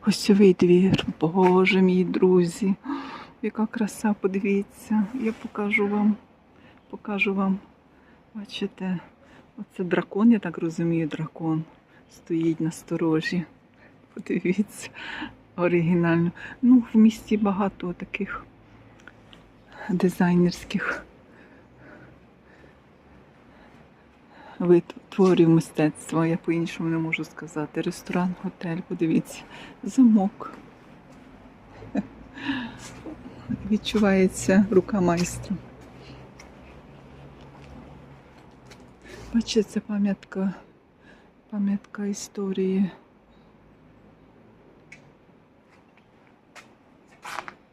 гостьовий двір. Боже мій друзі, яка краса, подивіться. Я покажу вам, покажу вам. Бачите, оце дракон, я так розумію, дракон стоїть на сторожі. Подивіться, оригінально. Ну, в місті багато таких дизайнерських вид творів мистецтва. Я по-іншому не можу сказати. Ресторан, готель, подивіться, замок. Відчувається рука майстра. Бачите, це пам'ятка, пам'ятка історії.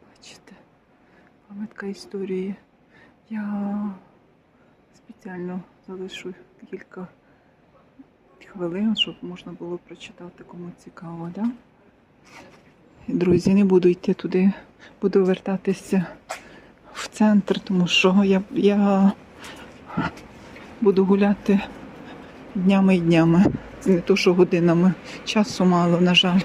Бачите, пам'ятка історії. Я спеціально залишу кілька хвилин, щоб можна було прочитати, кому цікаво, да? Друзі, не буду йти туди, буду вертатися в центр, тому що я, я буду гуляти днями і днями. Не то, що годинами. Часу мало, на жаль.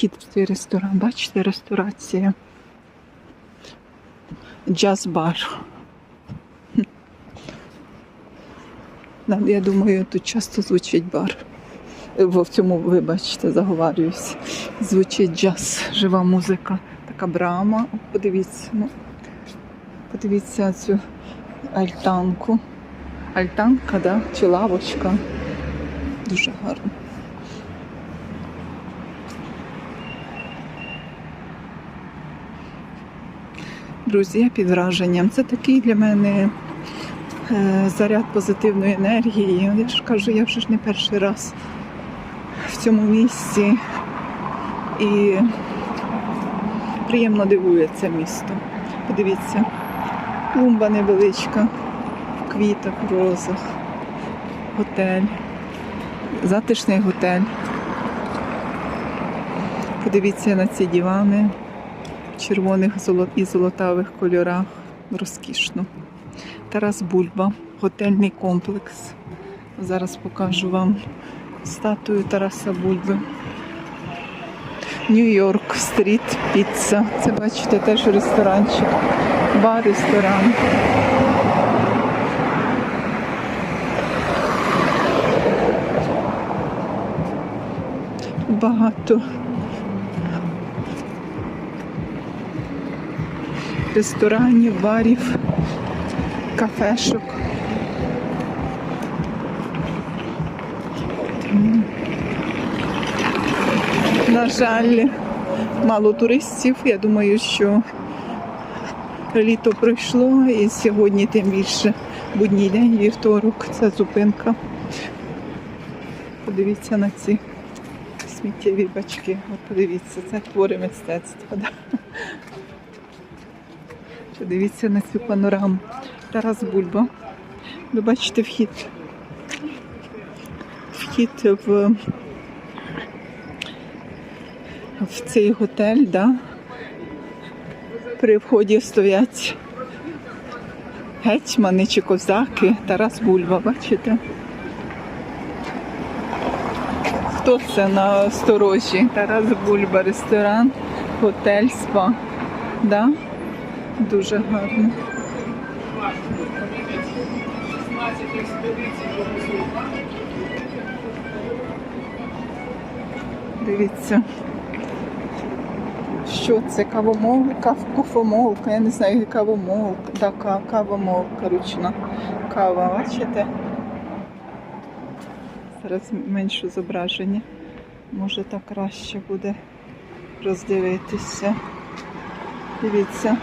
Вхід в цей ресторан. Бачите, ресторація. Джаз-бар. Я думаю, тут часто звучить бар. В цьому, вибачте, заговарююсь. Звучить джаз, жива музика. Така брама. Подивіться, ну, подивіться цю альтанку. Альтанка, да? чи лавочка. Дуже гарно. Друзі, я під враженням. Це такий для мене е, заряд позитивної енергії. Я ж кажу, я вже ж не перший раз в цьому місці. І приємно дивує це місто. Подивіться, клумба невеличка, в квітах, в розах, готель, затишний готель. Подивіться на ці дивани червоних і золотавих кольорах. Розкішно. Тарас Бульба, готельний комплекс. Зараз покажу вам статую Тараса Бульби. Нью-Йорк стріт піца. Це бачите теж ресторанчик. Бар, ресторан. Багато ресторанів, барів, кафешок. На жаль, мало туристів. Я думаю, що літо пройшло і сьогодні тим більше будній день, вівторок, це зупинка. Подивіться на ці сміттєві бачки. От подивіться, це твори мистецтва. Да? Подивіться на цю панораму. Тарас Бульба. Ви бачите вхід. Вхід в, в цей готель, да? При вході стоять гетьмани чи козаки. Тарас Бульба, бачите? Хто це на сторожі? Тарас Бульба, ресторан, готель, спа. Да? Дуже гарно. Дивіться. Що це? Кавомолка, куфомолка, я не знаю, кавомолка, да, кавомолка ручна. Кава, бачите? Зараз менше зображення. Може так краще буде роздивитися. Дивіться.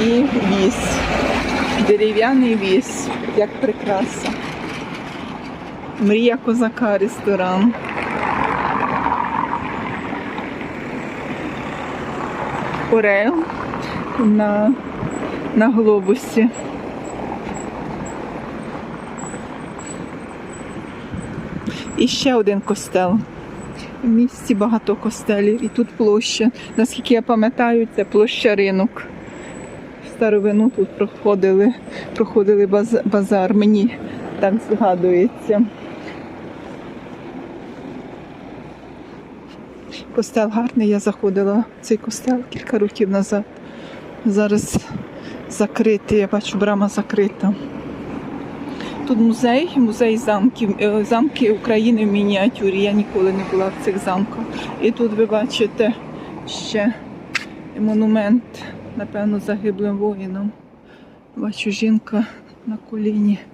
І віз. Дерев'яний віз, як прикраса. Мрія козака ресторан. Орел на, на глобусі. І ще один костел. В місті багато костелів і тут площа. Наскільки я пам'ятаю, це площа ринок. В старовину тут проходили, проходили баз- базар. Мені так згадується. Костел гарний, я заходила в цей костел кілька років назад. Зараз закритий, я бачу, брама закрита. Тут музей, музей замків, е, замки України в мініатюрі. Я ніколи не була в цих замках. І тут ви бачите ще монумент, напевно, загиблим воїнам. Бачу жінка на коліні.